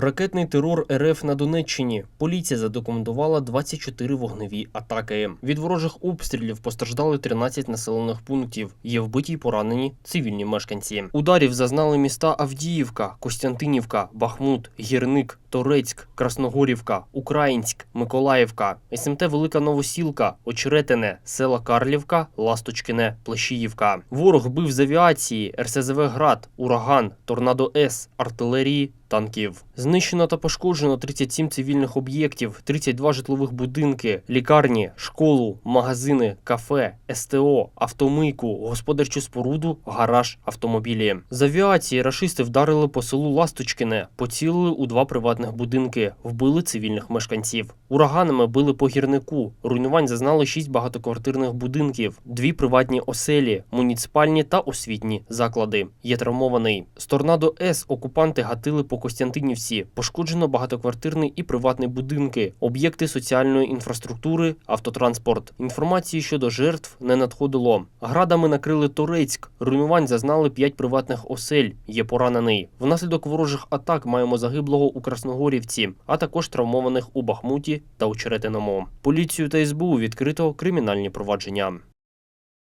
Ракетний терор РФ на Донеччині. Поліція задокументувала 24 вогневі атаки. Від ворожих обстрілів постраждали 13 населених пунктів. Є вбиті й поранені цивільні мешканці. Ударів зазнали міста Авдіївка, Костянтинівка, Бахмут, Гірник, Торецьк, Красногорівка, Українськ, Миколаївка, СМТ Велика Новосілка, Очеретине, села Карлівка, Ласточкине, Плещіївка. Ворог бив з авіації, РСЗВ Град, Ураган, Торнадо С, артилерії. Танків знищено та пошкоджено 37 цивільних об'єктів, 32 житлових будинки, лікарні, школу, магазини, кафе, СТО, автомийку, господарчу споруду, гараж, автомобілі. З авіації рашисти вдарили по селу Ласточкине, поцілили у два приватних будинки, вбили цивільних мешканців. Ураганами били по гірнику. Руйнувань зазнали 6 багатоквартирних будинків, дві приватні оселі, муніципальні та освітні заклади. Є травмований. З торнадо С окупанти гатили по Костянтинівці. Пошкоджено багатоквартирний і приватний будинки, об'єкти соціальної інфраструктури, автотранспорт. Інформації щодо жертв не надходило. Градами накрили Торецьк. Руйнувань зазнали 5 приватних осель. Є поранений. Внаслідок ворожих атак маємо загиблого у Красногорівці, а також травмованих у Бахмуті та у Черетиному. Поліцію та СБУ відкрито кримінальні провадження.